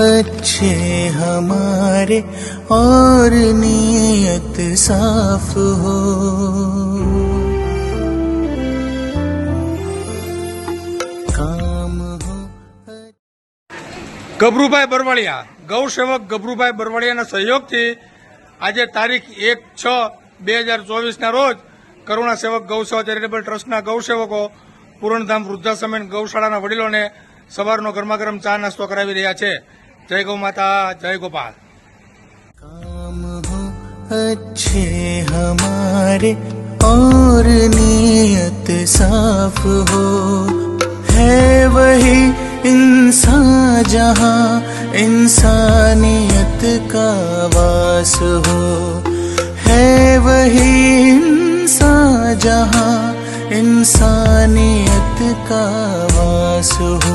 अच्छे हमारे और नीयत साफ हो काम हो ગભરુભાઈ બરવાડિયા ગૌસેવક ગભરુભાઈ બરવાડિયાના સહયોગથી આજે તારીખ એક છ બે હજાર ચોવીસના રોજ કરુણા સેવક ગૌસેવા ચેરિટેબલ ટ્રસ્ટના ગૌસેવકો પૂર્ણધામ વૃદ્ધાશ્રમ ગૌશાળાના વડીલોને સવારનો ગરમાગરમ ચા નાસ્તો કરાવી રહ્યા છે जय गौ माता, जय गोपाल। काम हो अच्छे हमारे और नीयत साफ़ हो। है वही इंसान जहाँ इंसानियत का वास हो। है वही इंसान जहाँ इंसानियत का वास हो।